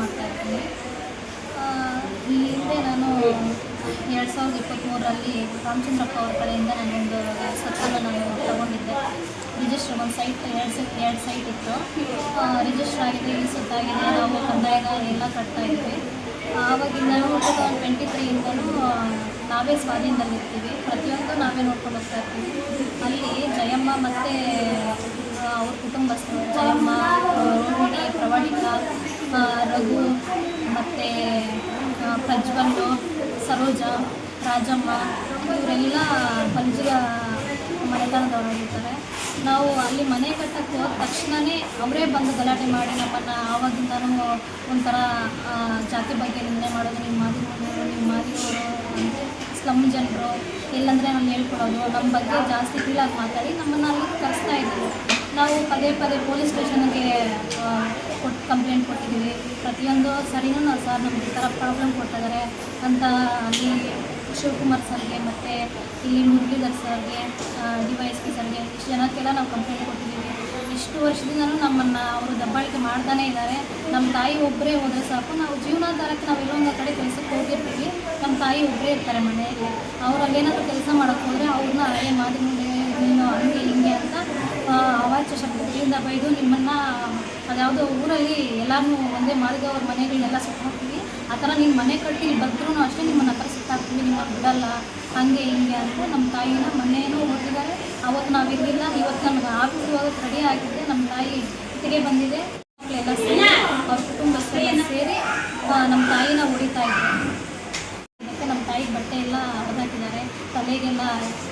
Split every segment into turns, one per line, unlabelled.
ಮಾಡ್ತಾ ಇದ್ದೀನಿ ಈ ಹಿಂದೆ ನಾನು ಎರಡು ಸಾವಿರದ ಇಪ್ಪತ್ತ್ಮೂರರಲ್ಲಿ ರಾಮಚಂದ್ರಪ್ಪ ಅವ್ರ ಕಡೆಯಿಂದ ನಾನೊಂದು ಸ್ವತ್ತನ್ನು ನಾನು ತಗೊಂಡಿದ್ದೆ. ರಿಜಿಸ್ಟರ್ ಒಂದು ಸೈಟ್, ಎರಡು ಸೈಟ್ ಎರಡು ಸೈಟ್ ಇತ್ತು. ರಿಜಿಸ್ಟರ್ ಆಗಿದೆ, ಇಲ್ಲಿ ಸುತ್ತಾಗಿದೆ, ನಾವು ಕಂದಾಯ ಎಲ್ಲ ಕಟ್ತಾ ಇದ್ವಿ ಆವಾಗಿಂದ ಟು ತೌಸಂಡ್ ಟ್ವೆಂಟಿ ತ್ರೀಯಿಂದಲೂ ನಾವೇ ಸ್ವಾಧೀನದಲ್ಲಿರ್ತೀವಿ. ಪ್ರತಿಯೊಂದು ನಾವೇ ನೋಡ್ಕೊಂಡು ಹೋಗ್ತಾ ಇರ್ತೀವಿ. ಅಲ್ಲಿ ಜಯಮ್ಮ ಮತ್ತು ಅವ್ರ ಕುಟುಂಬಸ್ಥರು, ಜಯಮ್ಮ ರೋಹಿಣಿ ಪ್ರವಾಣಿಕ ಪ್ರಜ್ವಲ್ಲು, ಸರೋಜ, ರಾಜಮ್ಮ ಇವರೆಲ್ಲ ಪಂಜಿಗ ಮನೆತನದವರಾಗಿರ್ತಾರೆ ನಾವು ಅಲ್ಲಿ ಮನೆ ಕಟ್ಟಕ್ಕೆ ಹೋದ ತಕ್ಷಣವೇ ಅವರೇ ಬಂದು ಗಲಾಟೆ ಮಾಡಿ ನಮ್ಮನ್ನು ಆವಾಗಿಂದನೂ ಒಂಥರ ಜಾತಿ ಬಗ್ಗೆ ನಿಂದನೆ ಮಾಡೋದು ನಿಮ್ಮ ಮಾದಿರೋರು ನಿಮ್ಮ ಮಾದಿರೋರು ಸ್ಲಮ್ ಜನರು ಇಲ್ಲಂದರೆ ನಾನು ಹೇಳ್ಕೊಡೋದು ನಮ್ಮ ಬಗ್ಗೆ ಜಾಸ್ತಿ ಕೀಳಾಗಿ ಮಾತಾಡಿ ನಮ್ಮನ್ನು ಅಲ್ಲಿ ಕರೆಸ್ತಾ ಇದ್ದೀವಿ ನಾವು ಪದೇ ಪದೇ ಪೊಲೀಸ್ ಸ್ಟೇಷನ್ಗೆ ಕೊಟ್ಟು ಕಂಪ್ಲೇಂಟ್ ಕೊಟ್ಟಿದ್ದೀವಿ. ಪ್ರತಿಯೊಂದು ಸರಿನೂ ಸರ್. ನಮ್ಗೆ ಈ ಥರ ಪ್ರಾಬ್ಲಮ್ ಕೊಟ್ಟಿದ್ದಾರೆ ಅಂತ ಅಲ್ಲಿ ಶಿವಕುಮಾರ್ ಸರ್ಗೆ ಮತ್ತು ಇಲ್ಲಿ ಮುರಳೀಧರ್ ಸರ್ಗೆ ಡಿ ವೈ ಎಸ್ ಪಿ ಸರ್ಗೆ ಇಷ್ಟು ಜನಕ್ಕೆಲ್ಲ ನಾವು ಕಂಪ್ಲೇಂಟ್ ಕೊಟ್ಟಿದ್ದೀವಿ. ಇಷ್ಟು ವರ್ಷದಿಂದಲೂ ನಮ್ಮನ್ನು ಅವರು ದಬ್ಬಾಳಿಕೆ ಮಾಡ್ತಾನೇ ಇದ್ದಾರೆ. ನಮ್ಮ ತಾಯಿ ಒಬ್ಬರೇ ಹೋದರೆ ಸಾಕು. ನಾವು ಜೀವನಾಧಾರಕ್ಕೆ ನಾವು ಇರೋ ಒಂದು ಕಡೆ ಕೆಲಸಕ್ಕೆ ಹೋಗಿರ್ತೀವಿ. ನಮ್ಮ ತಾಯಿ ಒಬ್ಬರೇ ಇರ್ತಾರೆ ಮನೆಯಲ್ಲಿ. ಅವ್ರು ಅಲ್ಲೇನಾದರೂ ಕೆಲಸ ಮಾಡೋಕ್ಕೆ ಹೋದರೆ ಅವ್ರನ್ನ ಅದೇ ಮಾದಿ ಮುಂದೆ ನೀನು ಹಂಗೆ ಹಿಂಗೆ ಅಂತ ಅವಾಚ್ಯ ಶಬ್ದಗಳಿಂದ ಬೈದು ನಿಮ್ಮನ್ನು ಅದ್ಯಾವುದೋ ಊರಲ್ಲಿ ಎಲ್ಲರೂ ಒಂದೇ ಮಾದಿದವ್ರ ಮನೆಗಳನ್ನೆಲ್ಲ ಸುತ್ತಾಕ್ತೀವಿ ಆ ಥರ ನೀನು ಮನೆ ಕಟ್ಟಿ ಬಂದ್ರೂ ಅಷ್ಟೇ ನಿಮ್ಮನ್ನ ಹತ್ರ ಸುತ್ತಾಕ್ತೀವಿ ನಿಮ್ಮನ್ನು ಬಿಡಲ್ಲ, ಹಂಗೆ ಹಿಂಗೆ ಅಂತ ನಮ್ಮ ತಾಯಿನ ಮೊನ್ನೆನೂ ಓದಿದ್ದಾರೆ ಅವತ್ತು ನಾವು ಇವತ್ತು ನಮ್ಗೆ ಆಫೀಸ್ ಹೋಗೋದು ರೆಡಿ ಆಗಿದ್ದೆ. ನಮ್ಮ ತಾಯಿ ಜೊತೆಗೆ ಬಂದಿದೆ. ಮಕ್ಕಳೆಲ್ಲ ಸೇರಿ, ಅವ್ರ ಕುಟುಂಬಸ್ಥರೆಲ್ಲ ಸೇರಿ ನಮ್ಮ ತಾಯಿನ ಹೊಡಿತಾ ಇದ್ದಾರೆ. ಮತ್ತು ನಮ್ಮ ತಾಯಿ ಬಟ್ಟೆ ಎಲ್ಲ ಹೊದಾಕಿದ್ದಾರೆ ತಲೆಗೆಲ್ಲ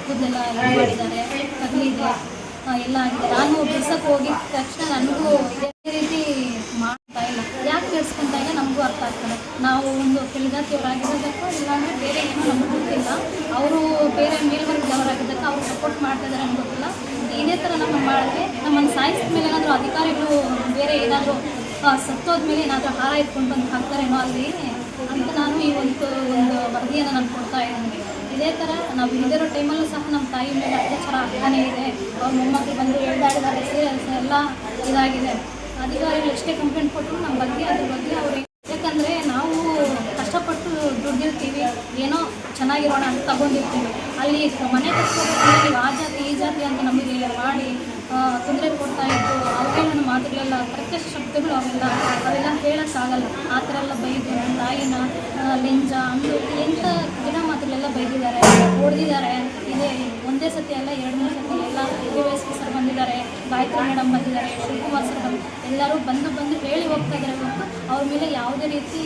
ಕೂದಲೆಲ್ಲ ಇದು ಮಾಡಿದ್ದಾರೆ. ಕದಲಿದೆ ಎಲ್ಲ ಆಗಿದೆ ನಾನು ಬಿಡ್ಸಕ್ಕೆ ಹೋಗಿದ ತಕ್ಷಣ ನನಗೂ ಇದೇ ರೀತಿ ಮಾಡ್ತಾ ಇಲ್ಲ. ಯಾಕೆ ಕೇಳಿಸ್ಕೊಂತ ಇಲ್ಲ ನಮಗೂ ಅರ್ಥ ಆಗ್ತದೆ. ನಾವು ಒಂದು ಕೆಳಜಾತಿಯವರಾಗಿರೋದಕ್ಕೂ ಇಲ್ಲಾಂದರೆ ಬೇರೆ ಏನೂ ನಮ್ಗೆ ಗೊತ್ತಿಲ್ಲ. ಅವರು ಬೇರೆ ಮೇಲ್ವರ್ಗದವರಾಗಿದ್ದಕ್ಕೆ ಅವ್ರು ಸಪೋರ್ಟ್ ಮಾಡ್ತಾ ನಮ್ಗೆ ಗೊತ್ತಿಲ್ಲ. ಇದೇ ಥರ ನಮ್ಮ ಮಾಡಿದ್ರೆ ನಮ್ಮನ್ನು ಸಾಯಿಸಿದ ಮೇಲೆ ಏನಾದರೂ ಅಧಿಕಾರಿಗಳು ಬೇರೆ ಏನಾದರೂ ಸತ್ತೋದ್ಮೇಲೆ ಏನಾದರೂ ಹಾರ ಇಟ್ಕೊಂಡು ಬಂದು ಹಾಕ್ತಾರೇನೋ ಅಲ್ಲಿ ಅಂತ ನಾನು ಈ ಒಂದು ಒಂದು ವರದಿಯನ್ನು ನಾನು ಕೊಡ್ತಾ ಇದ್ದೀನಿ. ಇದೇ ಥರ ನಾವು ಇಲ್ಲಿರೋ ಟೈಮಲ್ಲೂ ಸಹ ನಮ್ಮ ತಾಯಿ ಮೇಲೆ ಅತ್ಯಾಚಾರ ಆಗ್ತಾನೇ ಇದೆ. ಅವ್ರ ಮೊಮ್ಮಕ್ಕಳು ಬಂದು ಎಳ್ದಾಡಿದ್ದಾರೆ ಎಲ್ಲ ಇದಾಗಿದೆ. ಅಧಿಕಾರಿಗಳು ಎಷ್ಟೇ ಕಂಪ್ಲೇಂಟ್ ಕೊಟ್ಟರು ನಮ್ಮ ಬಗ್ಗೆ, ಅದ್ರ ಬಗ್ಗೆ ಅವ್ರಿಗೆ ಯಾಕಂದರೆ ನಾವು ಕಷ್ಟಪಟ್ಟು ದುಡ್ಡಿರ್ತೀವಿ ಏನೋ ಚೆನ್ನಾಗಿರೋಣ ಅಂತ ತಗೊಂಡಿರ್ತೀವಿ. ಅಲ್ಲಿ ಮನೆ ಕಟ್ಕೋಬೇಕು ಆ ಜಾತಿ, ಈ ಜಾತಿ ಅಂತ ನಮಗೆ ಮಾಡಿ ತೊಂದರೆ ಕೊಡ್ತಾ ಇದ್ದು ಅವಹೇಳನ ಮಾತುಗಳೆಲ್ಲ, ಪ್ರತ್ಯಕ್ಷ ಶಬ್ದಗಳು ಅವೆಲ್ಲ ಅವೆಲ್ಲ ಹೇಳೋಕ್ಕಾಗಲ್ಲ ಆ ಥರ ಎಲ್ಲ ಬೈದು ನನ್ನ ತಾಯಿನ ಲೆಂಜ, ಅಂದು, ಎಂಥ ಗಿಡ ಮಾತುಗಳೆಲ್ಲ ಬೈದಿದ್ದಾರೆ ಹೊಡೆದಿದ್ದಾರೆ ಇದೇ ಒಂದೇ ಸತಿ ಅಲ್ಲ ಎರಡು ಮೂರು ಸತಿ ಎಲ್ಲ ಡಿ ಎಸ್ ಸರ್ ಬಂದಿದ್ದಾರೆ, ಗಾಯತ್ರಿ ಮೇಡಮ್ ಬಂದಿದ್ದಾರೆ, ಶಿವಕುಮಾರ್ ಸರ್ ಎಲ್ಲರೂ ಬಂದು ಬಂದು ಹೇಳಿ ಹೋಗ್ತಾ ಇದ್ದಾರೆ ಹೊರತು ಅವ್ರ ಮೇಲೆ ಯಾವುದೇ ರೀತಿ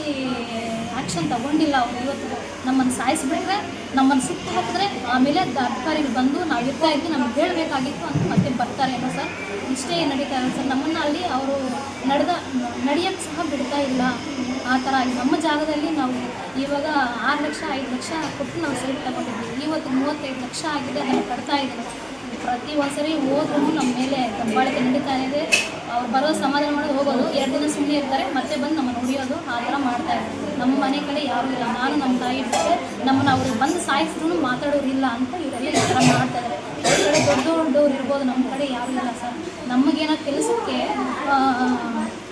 ಆ್ಯಕ್ಷನ್ ತಗೊಂಡಿಲ್ಲ ಅವ್ರು ಇವತ್ತು. ನಮ್ಮನ್ನು ಸಾಯಿಸಿಬಿಟ್ರೆ, ನಮ್ಮನ್ನು ಸುಟ್ಟು ಹಾಕಿದ್ರೆ ಆಮೇಲೆ ಅಧಿಕಾರಿಗಳು ಬಂದು ನಾವು ಇರ್ತಾ ಇದ್ವಿ, ನಮ್ಗೆ ಹೇಳಬೇಕಾಗಿತ್ತು ಅಂತ ಮತ್ತೆ ಬರ್ತಾರೆ ಏನೋ ಸರ್ ಇಷ್ಟೇ ನಡೀತಾ ಸರ್ ನಮ್ಮನ್ನು ಅಲ್ಲಿ ಅವರು ನಡೆದ ನಡೆಯೋಕ್ಕೆ ಸಹ ಬಿಡ್ತಾ ಇಲ್ಲ. ಆ ಥರ ನಮ್ಮ ಜಾಗದಲ್ಲಿ ನಾವು ಇವಾಗ ಆರು ಲಕ್ಷ, ಐದು ಲಕ್ಷ ಕೊಟ್ಟು ನಾವು ಸೈಟ್ ತಗೊಂಡಿದ್ದೀವಿ. ಇವತ್ತು ಮೂವತ್ತೈದು ಲಕ್ಷ ಆಗಿದೆ, ಅದನ್ನು ಕಟ್ತಾ ಇದ್ದೀನಿ ಪ್ರತಿ ಒಂದ್ಸರಿ ಹೋದ್ರೂ ನಮ್ಮ ಮೇಲೆ ದಬ್ಬಾಳಿಕೆ ನಡೀತಾ ಇದೆ. ಅವ್ರು ಬರೋ ಸಮಾಧಾನ ಮಾಡೋದು ಹೋಗೋದು. ಎರಡು ದಿನ ಸುಮ್ಮನೆ ಇರ್ತಾರೆ, ಮತ್ತೆ ಬಂದು ನಮ್ಮನ್ನು ಹೊಡಿಯೋದು ಆ ಥರ ಮಾಡ್ತಾ ಇದ್ದಾರೆ. ನಮ್ಮ ಮನೆ ಕಡೆ ಯಾರೂ ಇಲ್ಲ. ನಾನು, ನಮ್ಮ ತಾಯಿ ಜೊತೆ ನಮ್ಮನ್ನು ಅವರು ಬಂದು ಸಾಯಿಸಿದ್ರು ಮಾತಾಡೋರಿಲ್ಲ ಅಂತ ಇವರೆಲ್ಲ ಈ ಥರ ಮಾಡ್ತಾ ಇದ್ದಾರೆ. ಕಡೆ ದೊಡ್ಡ ದೊಡ್ಡವ್ರು ಇರ್ಬೋದು. ನಮ್ಮ ಕಡೆ ಯಾರೂ ಇಲ್ಲ ಸರ್. ನಮಗೇನೋ ಕೆಲಸಕ್ಕೆ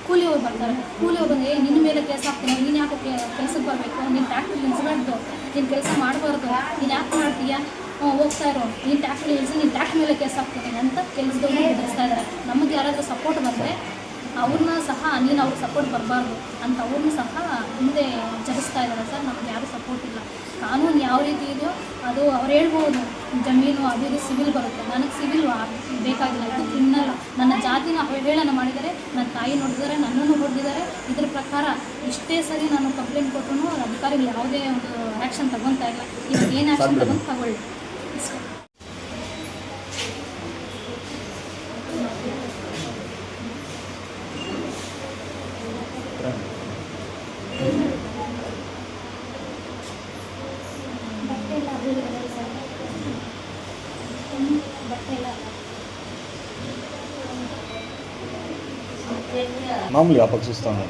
ಕೂಲಿ ಹೋಗಿ ಬರ್ತಾರೆ. ಕೂಲಿಯವ್ರು ಬಂದು ಏ, ನಿನ್ನ ಮೇಲೆ ಕೆಲಸ ಹಾಕ್ತೀರಾ ನೀನು ಯಾಕೆ ಕೆಲಸಕ್ಕೆ ಬರಬೇಕು? ನೀನು ಟ್ಯಾಕ್ಟ್ರಿ ನಿಲ್ಲಿಸ್ಬಾರ್ದು ನೀನು ಕೆಲಸ ಮಾಡಬಾರ್ದು, ನೀನು ಯಾಕೆ ಮಾಡ್ತೀಯಾ? ಹೋಗ್ತಾ ಇರೋ. ನೀನು ಟ್ಯಾಕ್ಟ್ರಿ ನಿಲ್ಲಿಸಿ ನೀನು ಟ್ಯಾಕ್ಟ್ರಿ ಮೇಲೆ ಕೆಲಸ ಆಗ್ತೀನಿ ಅಂತ ಕೆಲಸದವ್ರು ಎದುರಿಸ್ತಾ ಇದ್ದಾರೆ ನಮಗೆ ಯಾರಾದರೂ ಸಪೋರ್ಟ್ ಬಂದರೆ ಅವ್ರನ್ನ ಸಹ, ನೀನು ಅವ್ರಿಗೆ ಸಪೋರ್ಟ್ ಬರಬಾರ್ದು ಅಂತ ಅವ್ರನ್ನ ಸಹ ಹಿಂದೆ ಜಗಿಸ್ತಾ ಇದ್ದಾರೆ ಸರ್. ನಮ್ಗೆ ಯಾರೂ ಸಪೋರ್ಟ್ ಇಲ್ಲ. ಕಾನೂನು ಯಾವ ರೀತಿ ಇದೆಯೋ, ಅದು ಅವ್ರು ಹೇಳ್ಬೋದು. ಜಮೀನು, ಅದು ಇದು ಸಿವಿಲ್ ಬರುತ್ತೆ. ನನಗೆ ಸಿವಿಲ್ ಬೇಕಾಗಿಲ್ಲ. ಇದು ತಿನ್ನಲ್ಲ. ನನ್ನ ಜಾತಿನ ಅವಹೇಳನ ಮಾಡಿದರೆ ನನ್ನ ತಾಯಿ ನೋಡಿದ್ದಾರೆ ನನ್ನನ್ನು ಹೊಡೆದಿದ್ದಾರೆ ಇದ್ರ ಪ್ರಕಾರ ಇಷ್ಟೇ ಸರಿ ನಾನು ಕಂಪ್ಲೇಂಟ್ ಕೊಟ್ಟರು ಅಧಿಕಾರಿಗಳು ಯಾವುದೇ ಒಂದು ಆ್ಯಕ್ಷನ್ ತಗೊತಾ ಇಲ್ಲ. ಇವಾಗ ಏನು ಆ್ಯಕ್ಷನ್ ತಗೊಂಡು ತಗೊಳ್ಳಿ.
మామూలుగా పక్షిస్తాను